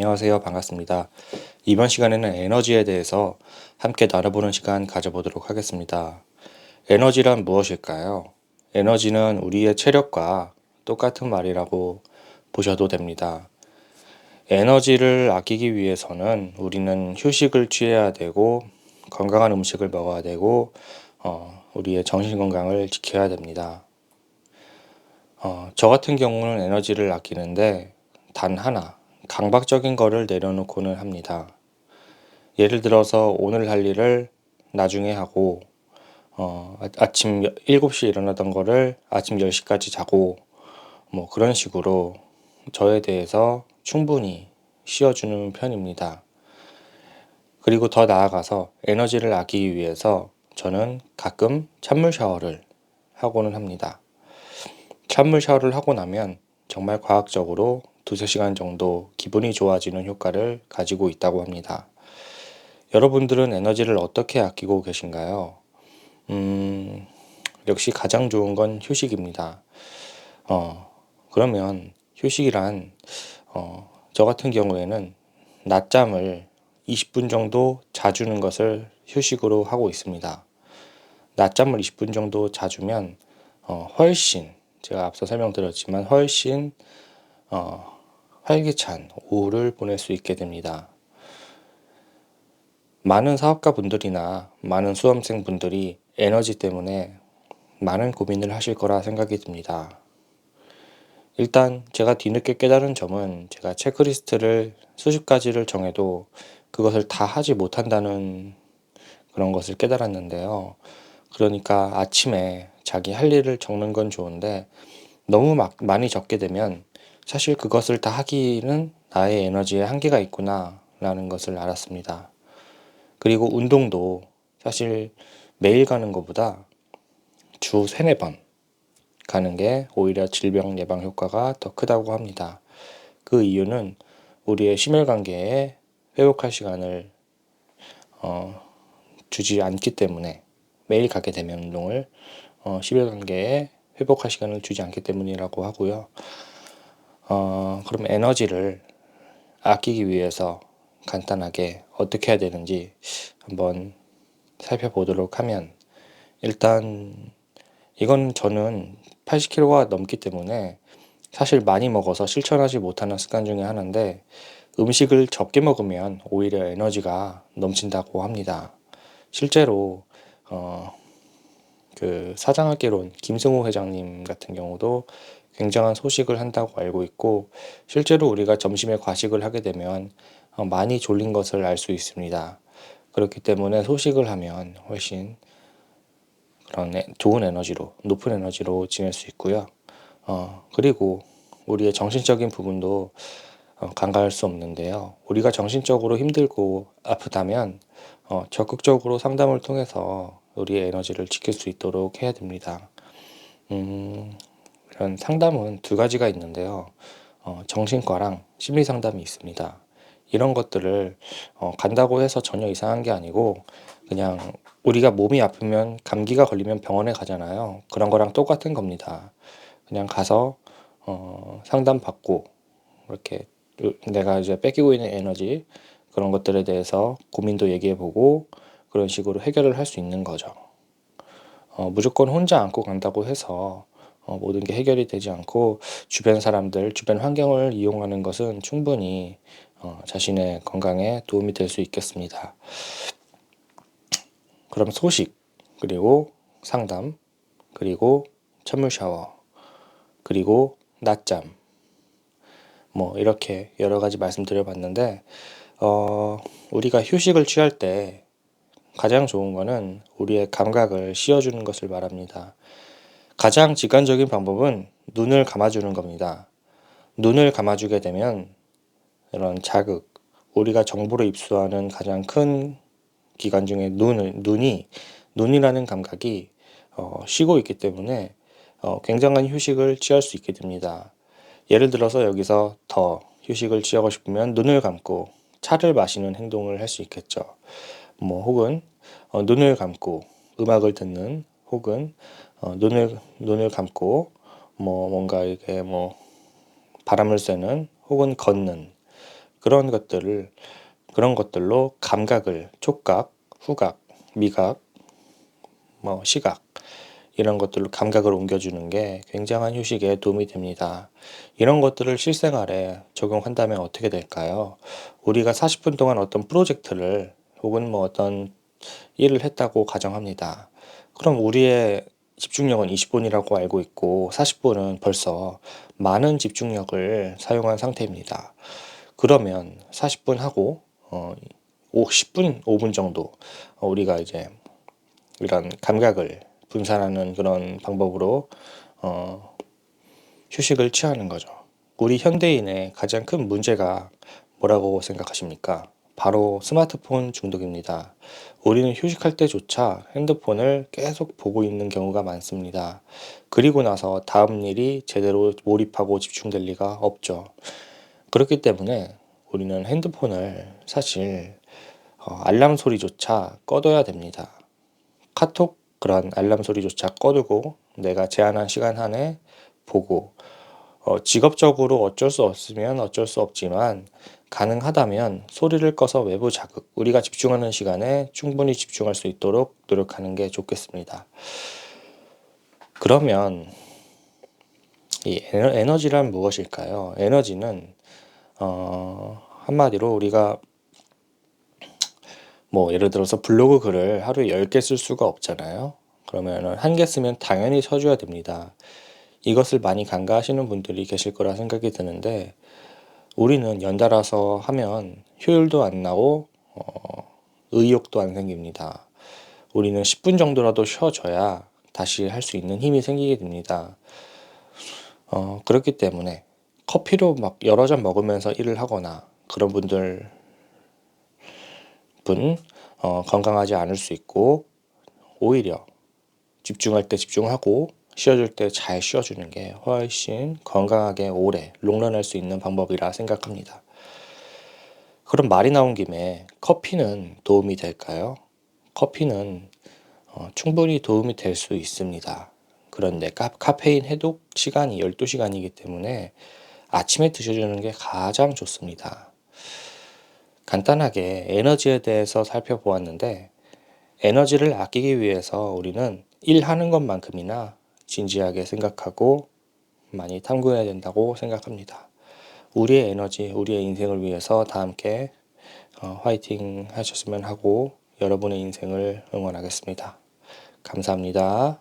안녕하세요. 반갑습니다. 이번 시간에는 에너지에 대해서 함께 나눠보는 시간 가져보도록 하겠습니다. 에너지란 무엇일까요? 에너지는 우리의 체력과 똑같은 말이라고 보셔도 됩니다. 에너지를 아끼기 위해서는 우리는 휴식을 취해야 되고 건강한 음식을 먹어야 되고 어, 우리의 정신 건강을 지켜야 됩니다. 어, 저 같은 경우는 에너지를 아끼는데 단 하나 강박적인 거를 내려놓고는 합니다. 예를 들어서 오늘 할 일을 나중에 하고 어, 아- 아침 7시에 일어나던 거를 아침 10시까지 자고 뭐 그런 식으로 저에 대해서 충분히 쉬어주는 편입니다. 그리고 더 나아가서 에너지를 아끼기 위해서 저는 가끔 찬물 샤워를 하고는 합니다. 찬물 샤워를 하고 나면 정말 과학적으로 두세 시간 정도 기분이 좋아지는 효과를 가지고 있다고 합니다. 여러분들은 에너지를 어떻게 아끼고 계신가요? 음, 역시 가장 좋은 건 휴식입니다. 어, 그러면 휴식이란, 어, 저 같은 경우에는 낮잠을 20분 정도 자주는 것을 휴식으로 하고 있습니다. 낮잠을 20분 정도 자주면, 어, 훨씬, 제가 앞서 설명드렸지만 훨씬, 어, 활기찬 오후를 보낼 수 있게 됩니다. 많은 사업가 분들이나 많은 수험생 분들이 에너지 때문에 많은 고민을 하실 거라 생각이 듭니다. 일단 제가 뒤늦게 깨달은 점은 제가 체크리스트를 수십 가지를 정해도 그것을 다 하지 못한다는 그런 것을 깨달았는데요. 그러니까 아침에 자기 할 일을 적는 건 좋은데 너무 막 많이 적게 되면 사실 그것을 다 하기는 나의 에너지에 한계가 있구나 라는 것을 알았습니다. 그리고 운동도 사실 매일 가는 것보다 주 세네 번 가는 게 오히려 질병 예방 효과가 더 크다고 합니다. 그 이유는 우리의 심혈관계에 회복할 시간을 어, 주지 않기 때문에 매일 가게 되면 운동을 어, 심혈관계에 회복할 시간을 주지 않기 때문이라고 하고요. 어, 그럼 에너지를 아끼기 위해서 간단하게 어떻게 해야 되는지 한번 살펴보도록 하면 일단 이건 저는 80kg가 넘기 때문에 사실 많이 먹어서 실천하지 못하는 습관 중에 하나인데 음식을 적게 먹으면 오히려 에너지가 넘친다고 합니다. 실제로 어, 그 사장학개론 김승호 회장님 같은 경우도 굉장한 소식을 한다고 알고 있고 실제로 우리가 점심에 과식을 하게 되면 어, 많이 졸린 것을 알 수 있습니다. 그렇기 때문에 소식을 하면 훨씬 그런 에- 좋은 에너지로 높은 에너지로 지낼 수 있고요. 어, 그리고 우리의 정신적인 부분도 어, 간과할 수 없는데요. 우리가 정신적으로 힘들고 아프다면 어, 적극적으로 상담을 통해서 우리의 에너지를 지킬 수 있도록 해야 됩니다. 음, 이런 상담은 두 가지가 있는데요. 어, 정신과랑 심리 상담이 있습니다. 이런 것들을 어, 간다고 해서 전혀 이상한 게 아니고 그냥 우리가 몸이 아프면 감기가 걸리면 병원에 가잖아요. 그런 거랑 똑같은 겁니다. 그냥 가서 어, 상담 받고 이렇게 내가 이제 뺏기고 있는 에너지 그런 것들에 대해서 고민도 얘기해 보고 그런 식으로 해결을 할 수 있는 거죠. 어, 무조건 혼자 안고 간다고 해서 어, 모든 게 해결이 되지 않고 주변 사람들, 주변 환경을 이용하는 것은 충분히 어, 자신의 건강에 도움이 될 수 있겠습니다. 그럼 소식, 그리고 상담, 그리고 찬물 샤워, 그리고 낮잠, 뭐 이렇게 여러 가지 말씀드려봤는데 어, 우리가 휴식을 취할 때 가장 좋은 거는 우리의 감각을 씌워주는 것을 말합니다. 가장 직관적인 방법은 눈을 감아주는 겁니다. 눈을 감아주게 되면 이런 자극, 우리가 정보를 입수하는 가장 큰 기관 중에 눈을, 눈이, 눈이라는 감각이 어, 쉬고 있기 때문에 어, 굉장한 휴식을 취할 수 있게 됩니다. 예를 들어서 여기서 더 휴식을 취하고 싶으면 눈을 감고 차를 마시는 행동을 할 수 있겠죠. 뭐 혹은 어, 눈을 감고 음악을 듣는 혹은 어, 눈을 눈을 감고 뭐 뭔가 이게 뭐 바람을 쐬는 혹은 걷는 그런 것들을 그런 것들로 감각을 촉각, 후각, 미각, 뭐 시각 이런 것들로 감각을 옮겨주는 게 굉장한 휴식에 도움이 됩니다. 이런 것들을 실생활에 적용한다면 어떻게 될까요? 우리가 40분 동안 어떤 프로젝트를 혹은 뭐 어떤 일을 했다고 가정합니다. 그럼 우리의 집중력은 20분이라고 알고 있고 40분은 벌써 많은 집중력을 사용한 상태입니다. 그러면 40분 하고 어, 10분, 5분 정도 어, 우리가 이제 이런 감각을 분산하는 그런 방법으로 어, 휴식을 취하는 거죠. 우리 현대인의 가장 큰 문제가 뭐라고 생각하십니까? 바로 스마트폰 중독입니다. 우리는 휴식할 때조차 핸드폰을 계속 보고 있는 경우가 많습니다. 그리고 나서 다음 일이 제대로 몰입하고 집중될 리가 없죠. 그렇기 때문에 우리는 핸드폰을 사실 어, 알람 소리조차 꺼둬야 됩니다. 카톡 그런 알람 소리조차 꺼두고 내가 제한한 시간 안에 보고 어, 직업적으로 어쩔 수 없으면 어쩔 수 없지만 가능하다면 소리를 꺼서 외부 자극, 우리가 집중하는 시간에 충분히 집중할 수 있도록 노력하는 게 좋겠습니다. 그러면 이 에너- 에너지란 무엇일까요? 에너지는 어, 한마디로 우리가 뭐 예를 들어서 블로그 글을 하루에 10개 쓸 수가 없잖아요. 그러면은 한개 쓰면 당연히 써줘야 됩니다. 이것을 많이 간과하시는 분들이 계실 거라 생각이 드는데 우리는 연달아서 하면 효율도 안 나고 어, 의욕도 안 생깁니다. 우리는 10분 정도라도 쉬어줘야 다시 할 수 있는 힘이 생기게 됩니다. 어, 그렇기 때문에 커피로 막 여러 잔 먹으면서 일을 하거나 그런 분들 분 어, 건강하지 않을 수 있고 오히려 집중할 때 집중하고 쉬어줄 때잘 쉬어주는 게 훨씬 건강하게 오래 롱런할 수 있는 방법이라 생각합니다. 그럼 말이 나온 김에 커피는 도움이 될까요? 커피는 어, 충분히 도움이 될 수 있습니다. 그런데 카, 카페인 해독 시간이 12시간이기 때문에 아침에 드셔주는 게 가장 좋습니다. 간단하게 에너지에 대해서 살펴보았는데 에너지를 아끼기 위해서 우리는 일하는 것만큼이나 진지하게 생각하고 많이 탐구해야 된다고 생각합니다. 우리의 에너지, 우리의 인생을 위해서 다 함께 어, 화이팅 하셨으면 하고 여러분의 인생을 응원하겠습니다. 감사합니다.